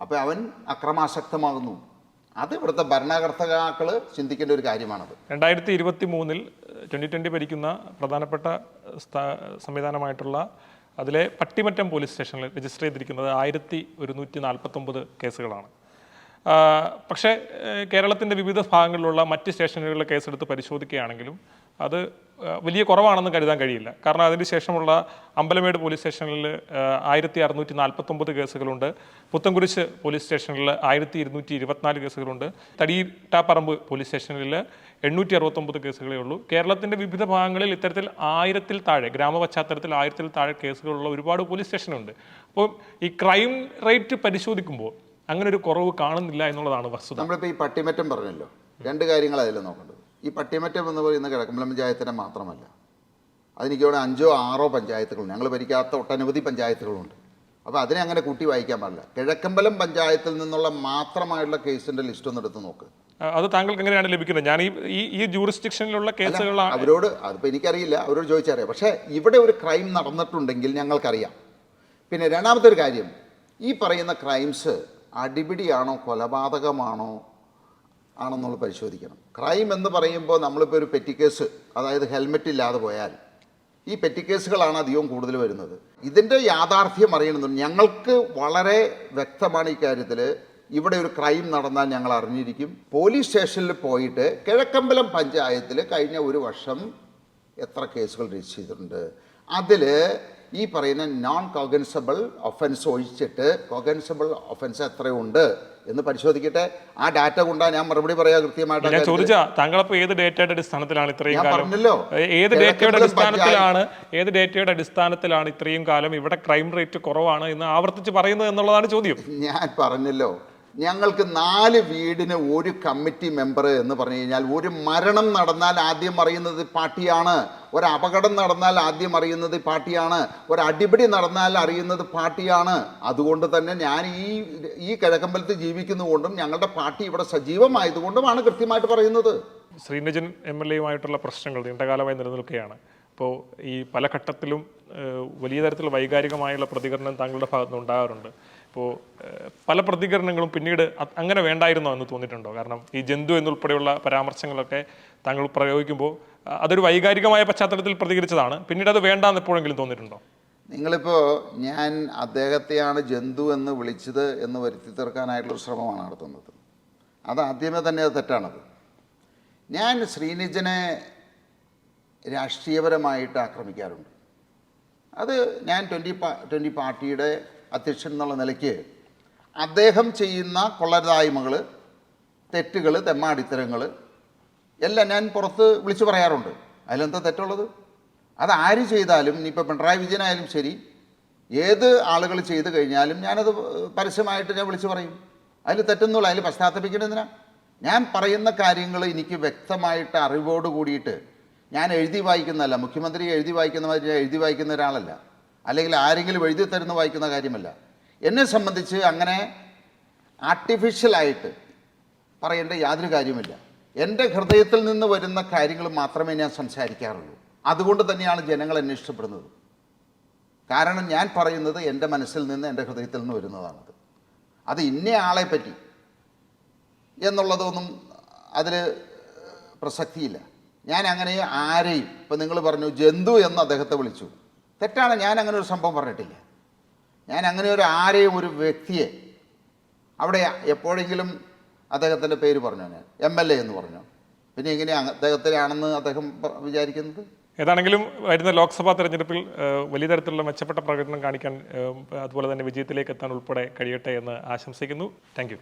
അപ്പോൾ അവൻ അക്രമാസക്തമാകുന്നു. അത് ഇവിടുത്തെ ഭരണകർത്താക്കൾ ചിന്തിക്കേണ്ട ഒരു കാര്യമാണത്. രണ്ടായിരത്തി ഇരുപത്തി മൂന്നിൽ ട്വന്റി ട്വന്റി ഭരിക്കുന്ന പ്രധാനപ്പെട്ട സംവിധാനമായിട്ടുള്ള അതിലെ പട്ടിമറ്റം പോലീസ് സ്റ്റേഷനിൽ രജിസ്റ്റർ ചെയ്തിരിക്കുന്നത് ആയിരത്തി ഒരുന്നൂറ്റി നാൽപ്പത്തൊമ്പത് കേസുകളാണ്. പക്ഷേ കേരളത്തിന്റെ വിവിധ ഭാഗങ്ങളിലുള്ള മറ്റ് സ്റ്റേഷനുകളിലെ കേസെടുത്ത് പരിശോധിക്കുകയാണെങ്കിലും അത് വലിയ കുറവാണെന്ന് കരുതാൻ കഴിയില്ല. കാരണം അതിന് ശേഷമുള്ള അമ്പലമേട് പോലീസ് സ്റ്റേഷനിൽ ആയിരത്തി അറുന്നൂറ്റി നാൽപ്പത്തൊമ്പത് കേസുകളുണ്ട്. പുത്തൻകുരിശ് പോലീസ് സ്റ്റേഷനിൽ ആയിരത്തി ഇരുന്നൂറ്റി ഇരുപത്തിനാല് കേസുകളുണ്ട്. തടിയിട്ടാപ്പറമ്പ് പോലീസ് സ്റ്റേഷനിൽ എണ്ണൂറ്റി അറുപത്തൊമ്പത് കേസുകളേ ഉള്ളൂ. കേരളത്തിന്റെ വിവിധ ഭാഗങ്ങളിൽ ഇത്തരത്തിൽ ആയിരത്തിൽ താഴെ ഗ്രാമപശ്ചാത്തലത്തിൽ ആയിരത്തിൽ താഴെ കേസുകളുള്ള ഒരുപാട് പോലീസ് സ്റ്റേഷനുണ്ട്. അപ്പോൾ ഈ ക്രൈം റേറ്റ് പരിശോധിക്കുമ്പോൾ അങ്ങനെ ഒരു കുറവ് കാണുന്നില്ല എന്നുള്ളതാണ് വസ്തുത. നമ്മളിപ്പോൾ ഈ പട്ടിമറ്റം പറഞ്ഞല്ലോ. രണ്ട് കാര്യങ്ങൾ അതിൽ നോക്കേണ്ടത്. ഈ പട്ടിമറ്റം എന്ന് പറയുന്ന കിഴക്കമ്പലം പഞ്ചായത്തിനെ മാത്രമല്ല അതെനിക്ക് ഇവിടെ അഞ്ചോ ആറോ പഞ്ചായത്തുകളുണ്ട്. ഞങ്ങൾ ഭരിക്കാത്ത ഒട്ടനവധി പഞ്ചായത്തുകളുണ്ട്. അപ്പോൾ അതിനെ അങ്ങനെ കൂട്ടി വായിക്കാൻ പാടില്ല. കിഴക്കമ്പലം പഞ്ചായത്തിൽ നിന്നുള്ള മാത്രമായുള്ള കേസിന്റെ ലിസ്റ്റ് ഒന്ന് എടുത്ത് നോക്ക്. അത് താങ്കൾക്ക് എങ്ങനെയാണ് ലഭിക്കുന്നത്? ഞാൻ ഈ ഈ- ജൂറിസ്റ്റിക്ഷനിലുള്ള ജൂറിസ്ഡിക്ഷനിലുള്ള കേസുകളാണ് അവരോട് അതിപ്പോൾ എനിക്കറിയില്ല. അവരോട് ചോദിച്ചറിയാം. പക്ഷേ ഇവിടെ ഒരു ക്രൈം നടന്നിട്ടുണ്ടെങ്കിൽ ഞങ്ങൾക്കറിയാം. പിന്നെ രണ്ടാമത്തെ ഒരു കാര്യം. ഈ പറയുന്ന ക്രൈംസ് അടിപിടിയാണോ കൊലപാതകമാണോ ആണെന്നുള്ള പരിശോധിക്കണം. ക്രൈം എന്ന് പറയുമ്പോൾ നമ്മളിപ്പോൾ ഒരു പെറ്റിക്കേസ് അതായത് ഹെൽമെറ്റ് ഇല്ലാതെ പോയാൽ ഈ പെറ്റി കേസുകളാണ് അധികവും കൂടുതൽ വരുന്നത്. ഇതിന്റെ യാഥാർത്ഥ്യം അറിയണമെന്നുണ്ട്. ഞങ്ങൾക്ക് വളരെ വ്യക്തമാണ് ഈ കാര്യത്തിൽ ഇവിടെ ഒരു ക്രൈം നടന്നാൽ ഞങ്ങൾ അറിഞ്ഞിരിക്കും. പോലീസ് സ്റ്റേഷനിൽ പോയിട്ട് കിഴക്കമ്പലം പഞ്ചായത്തിൽ കഴിഞ്ഞ ഒരു വർഷം എത്ര കേസുകൾ രജിസ്റ്റർ ചെയ്തിട്ടുണ്ട്. അതിൽ ഈ പറയുന്ന നോൺ കോഗൻസബിൾ ഒഫൻസ് ഒഴിച്ചിട്ട് കോഗൻസബിൾ ഒഫൻസ് എത്രയുണ്ട് എന്ന് പരിശോധിക്കട്ടെ. ആ ഡാറ്റ കൊണ്ടാ ഞാൻ മറുപടി പറയാ കൃത്യമായിട്ട് ഞാൻ ചോദിച്ചാ താങ്കളപ്പോ ഏത് ഡേറ്റയുടെ അടിസ്ഥാനത്തിലാണ് ഇത്രയും കാലം. ഏത് ഡേറ്റയുടെ അടിസ്ഥാനത്തിലാണ് ഏത് ഡേറ്റയുടെ അടിസ്ഥാനത്തിലാണ് ഇത്രയും കാലം ഇവിടെ ക്രൈം റേറ്റ് കുറവാണ് എന്ന് ആവർത്തിച്ച് പറയുന്നത് എന്നുള്ളതാണ് ചോദ്യം. ഞാൻ പറഞ്ഞല്ലോ. ഞങ്ങൾക്ക് നാല് വീടിന് ഒരു കമ്മിറ്റി മെമ്പർ എന്ന് പറഞ്ഞു കഴിഞ്ഞാൽ ഒരു മരണം നടന്നാൽ ആദ്യം അറിയുന്നത് പാർട്ടിയാണ് ഒരു അപകടം നടന്നാൽ ആദ്യം അറിയുന്നത് പാർട്ടിയാണ് ഒരു അടിപിടി നടന്നാൽ അറിയുന്നത് പാർട്ടിയാണ്. അതുകൊണ്ട് തന്നെ ഞാൻ ഈ ഈ കിഴക്കമ്പലത്ത് ജീവിക്കുന്നതുകൊണ്ടും ഞങ്ങളുടെ പാർട്ടി ഇവിടെ സജീവമായതുകൊണ്ടുമാണ് കൃത്യമായിട്ട് പറയുന്നത്. ശ്രീനജൻ എം എൽ എയുമായിട്ടുള്ള പ്രശ്നങ്ങൾ നീണ്ടകാലമായി നിലനിൽക്കുകയാണ്. അപ്പോൾ ഈ പല ഘട്ടത്തിലും വലിയ തരത്തിലുള്ള വൈകാരികമായുള്ള പ്രതികരണം താങ്കളുടെ ഭാഗത്തുനിന്ന് ഉണ്ടാകാറുണ്ട്. ഇപ്പോൾ പല പ്രതികരണങ്ങളും പിന്നീട് അങ്ങനെ വേണ്ടായിരുന്നോ എന്ന് തോന്നിയിട്ടുണ്ടോ? കാരണം ഈ ജന്തു എന്നുൾപ്പെടെയുള്ള പരാമർശങ്ങളൊക്കെ താങ്കൾ പ്രയോഗിക്കുമ്പോൾ അതൊരു വൈകാരികമായ പശ്ചാത്തലത്തിൽ പ്രതികരിച്ചതാണ്. പിന്നീട് അത് വേണ്ടാന്ന് എപ്പോഴെങ്കിലും തോന്നിയിട്ടുണ്ടോ? നിങ്ങളിപ്പോൾ ഞാൻ അദ്ദേഹത്തെയാണ് ജന്തു എന്ന് വിളിച്ചത് എന്ന് വരുത്തി തീർക്കാനായിട്ടുള്ള ശ്രമമാണ് നടത്തുന്നത്. അത് ആദ്യമേ തന്നെ അത് തെറ്റാണത്. ഞാൻ ശ്രീനിജനെ രാഷ്ട്രീയപരമായിട്ട് ആക്രമിക്കാറുണ്ട്. അത് ഞാൻ ട്വന്റി പാ ട്വന്റി പാർട്ടിയുടെ അധ്യക്ഷൻ എന്നുള്ള നിലയ്ക്ക് അദ്ദേഹം ചെയ്യുന്ന കൊള്ളരുതായ്മകൾ തെറ്റുകൾ തെമ്മാടിത്തരങ്ങൾ എല്ലാം ഞാൻ പുറത്ത് വിളിച്ചു പറയാറുണ്ട്. അതിലെന്താ തെറ്റുള്ളത്? അത് ആര് ചെയ്താലും ഇനിയിപ്പോൾ പിണറായി വിജയനായാലും ശരി ഏത് ആളുകൾ ചെയ്ത് കഴിഞ്ഞാലും ഞാനത് പരസ്യമായിട്ട് ഞാൻ വിളിച്ചു പറയും. അതിൽ തെറ്റൊന്നുമില്ല അതിൽ പശ്ചാത്തപിക്കണമെന്തിനാ ഞാൻ പറയുന്ന കാര്യങ്ങൾ എനിക്ക് വ്യക്തമായിട്ട് അറിവോട് കൂടിയിട്ട് ഞാൻ എഴുതി വായിക്കുന്നതല്ല മുഖ്യമന്ത്രി എഴുതി വായിക്കുന്ന മാതിരി എഴുതി വായിക്കുന്ന ഒരാളല്ല. അല്ലെങ്കിൽ ആരെങ്കിലും എഴുതി തരുന്ന വായിക്കുന്ന കാര്യമല്ല. എന്നെ സംബന്ധിച്ച് അങ്ങനെ ആർട്ടിഫിഷ്യലായിട്ട് പറയേണ്ട യാതൊരു കാര്യമില്ല എന്റെ ഹൃദയത്തിൽ നിന്ന് വരുന്ന കാര്യങ്ങൾ മാത്രമേ ഞാൻ സംസാരിക്കാറുള്ളൂ. അതുകൊണ്ട് തന്നെയാണ് ജനങ്ങൾ എന്നെ ഇഷ്ടപ്പെടുന്നത്. കാരണം ഞാൻ പറയുന്നത് എന്റെ മനസ്സിൽ നിന്ന് എന്റെ ഹൃദയത്തിൽ നിന്ന് വരുന്നതാണത്. അത് ഇന്ന ആളെ പറ്റി എന്നുള്ളതൊന്നും അതിൽ പ്രസക്തിയില്ല. ഞാൻ അങ്ങനെ ആരെയും ഇപ്പം നിങ്ങൾ പറഞ്ഞു ജന്തു എന്ന് അദ്ദേഹത്തെ വിളിച്ചു. തെറ്റാണ് ഞാൻ അങ്ങനെ ഒരു സംഭവം പറഞ്ഞിട്ടില്ല. ഞാൻ അങ്ങനെ ഒരു ആരെയും ഒരു വ്യക്തിയെ അവിടെ എപ്പോഴെങ്കിലും അദ്ദേഹത്തിന്റെ പേര് പറഞ്ഞു ഞാൻ? എം എൽ എ എന്ന് പറഞ്ഞു? പിന്നെ എങ്ങനെയാണ് അദ്ദേഹത്തിനാണെന്ന് അദ്ദേഹം വിചാരിക്കുന്നത്? ഏതാണെങ്കിലും വരുന്ന ലോക്സഭാ തെരഞ്ഞെടുപ്പിൽ വലിയ തരത്തിലുള്ള മെച്ചപ്പെട്ട പ്രകടനം കാണിക്കാൻ അതുപോലെ തന്നെ വിജയത്തിലേക്ക് എത്താൻ ഉൾപ്പെടെ കഴിയട്ടെ എന്ന് ആശംസിക്കുന്നു. താങ്ക്